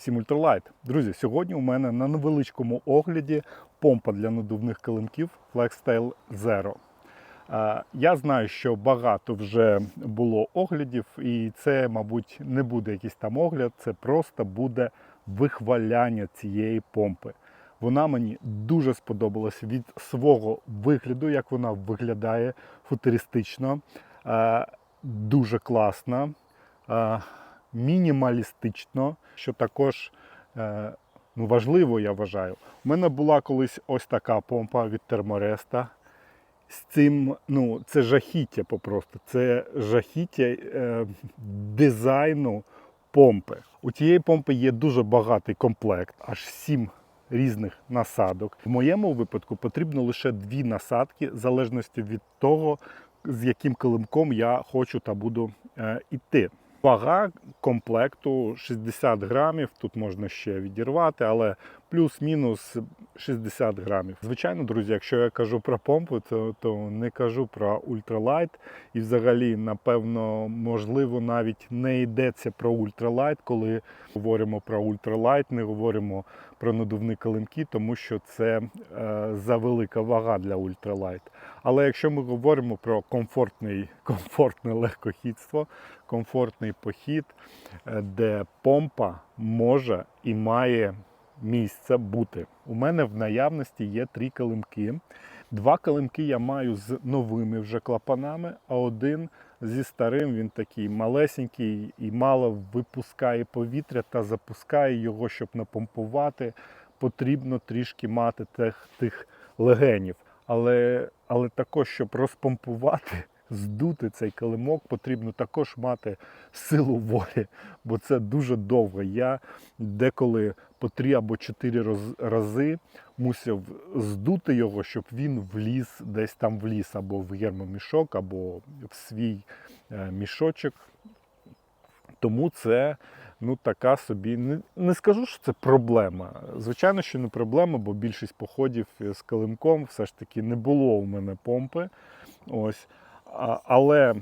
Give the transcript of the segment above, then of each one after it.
Всім ультралайт. Друзі, сьогодні у мене на невеличкому огляді помпа для надувних килимків FlexTail Zero. Е, Я знаю, що багато вже було оглядів, і це, мабуть, не буде якийсь там огляд, це просто буде вихваляння цієї помпи. Вона мені дуже сподобалась від свого вигляду, як вона виглядає футуристично, е, дуже класна, е, мінімалістично, що також е, ну, важливо, я вважаю. У мене була колись ось така помпа від Термореста. З цим, ну, це жахіття попросту. Це жахіття е, дизайну помпи. У тієї помпи є дуже багатий комплект, аж сім різних насадок. В моєму випадку потрібно лише дві насадки, в залежності від того, з яким килимком я хочу та буду е, іти. Вага комплекту 60 грамів. Тут можна ще відірвати, але плюс-мінус 60 грамів. Звичайно, друзі, якщо я кажу про помпу, то, то не кажу про ультралайт. І взагалі, напевно, можливо, навіть не йдеться про ультралайт, коли говоримо про ультралайт, не говоримо про надувні килимки, тому що це е, завелика вага для ультралайт. Але якщо ми говоримо про комфортний, комфортне легкохідство, комфортний похід, е, де помпа може і має місце бути. У мене в наявності є три килимки. Два килимки я маю з новими вже клапанами, а один зі старим він такий малесенький і мало випускає повітря та запускає його, щоб напомпувати. Потрібно трішки мати тих, тих легенів. Але, але також, щоб розпомпувати, здути цей килимок, потрібно також мати силу волі, бо це дуже довго. Я деколи по три або чотири рази мусив здути його, щоб він вліз десь там в ліс, або в гермомішок, або в свій е, мішочок. Тому це ну, така собі. Не, не скажу, що це проблема. Звичайно, що не проблема, бо більшість походів з килимком все ж таки не було у мене помпи. Ось. А, але,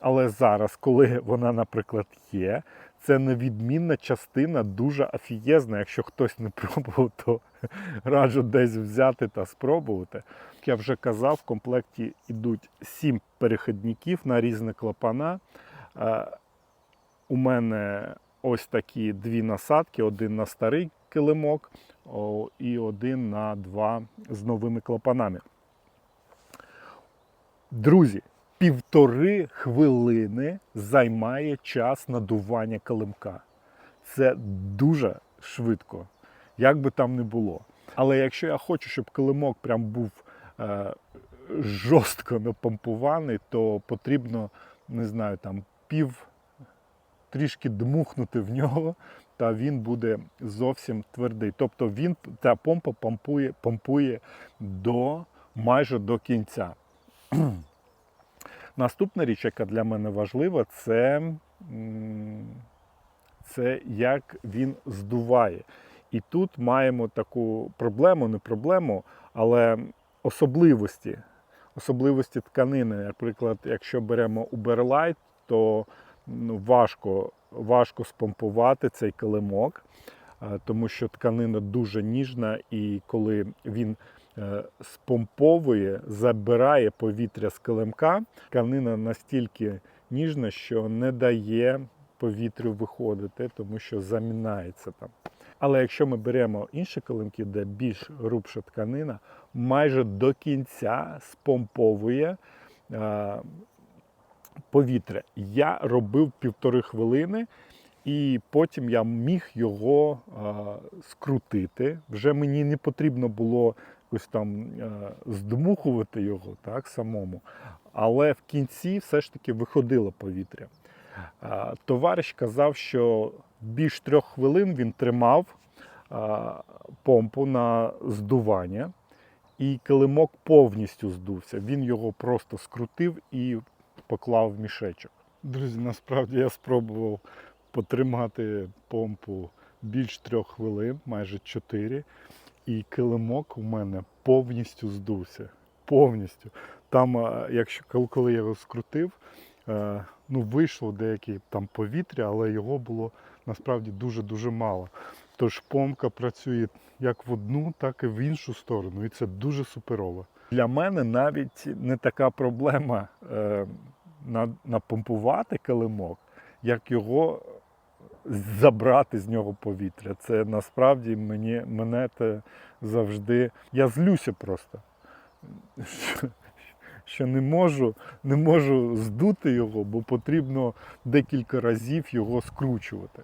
але зараз, коли вона, наприклад, є, це невідмінна частина, дуже афієзна. Якщо хтось не пробував, то раджу десь взяти та спробувати. Як я вже казав, в комплекті йдуть сім перехідників на різні клапана. Е, У мене ось такі дві насадки: один на старий килимок і один на два з новими клапанами. Друзі, півтори хвилини займає час надування килимка. Це дуже швидко, як би там не було. Але якщо я хочу, щоб килимок прям був е, жорстко напомпований, то потрібно, не знаю, там пів трішки дмухнути в нього, та він буде зовсім твердий. Тобто він, та помпа помпує, помпує до майже до кінця. Наступна річ, яка для мене важлива, це, це як він здуває. І тут маємо таку проблему, не проблему, але особливості. Особливості тканини. Наприклад, якщо беремо Uberlight, то ну, важко, важко спомпувати цей килимок, е, тому що тканина дуже ніжна, і коли він е, спомповує, забирає повітря з килимка, тканина настільки ніжна, що не дає повітрю виходити, тому що замінається там. Але якщо ми беремо інші килимки, де більш грубша тканина, майже до кінця спомповує е, повітря. Я робив півтори хвилини, і потім я міг його скрутити. Вже мені не потрібно було якось там здмухувати його так самому. Але в кінці все ж таки виходило повітря. Товариш казав, що більш трьох хвилин він тримав помпу на здування, і килимок повністю здувся. Він його просто скрутив і поклав в мішечок. Друзі, насправді я спробував потримати помпу більш трьох хвилин, майже чотири, і килимок у мене повністю здувся. Повністю. Там, е, якщо коли- я його скрутив, е, ну, вийшло деяке там повітря, але його було насправді дуже-дуже мало. Тож помка працює як в одну, так і в іншу сторону. І це дуже суперово. Для мене навіть не така проблема е, напомпувати килимок, як його забрати з нього повітря. Це насправді мені, мене це завжди. Я злюся просто. Що, що не можу, не можу здути його, бо потрібно декілька разів його скручувати.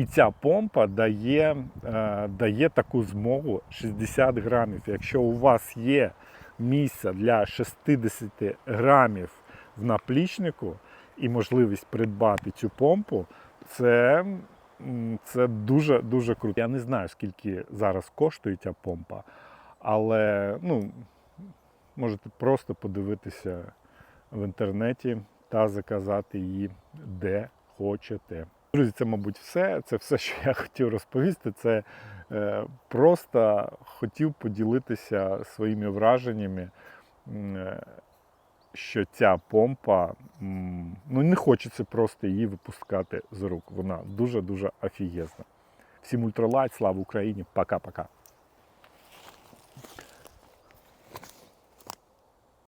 І ця помпа дає, е, дає таку змогу 60 грамів. Якщо у вас є місце для 60 грамів в наплічнику і можливість придбати цю помпу, це, це дуже дуже круто. Я не знаю, скільки зараз коштує ця помпа, але ну, можете просто подивитися в інтернеті та заказати її де хочете. Друзі, це, мабуть, все. Це все, що я хотів розповісти. Це е, просто хотів поділитися своїми враженнями, е, що ця помпа, ну не хочеться просто її випускати з рук. Вона дуже-дуже офігезна. Всім ультралайт, слава Україні, пока-пока.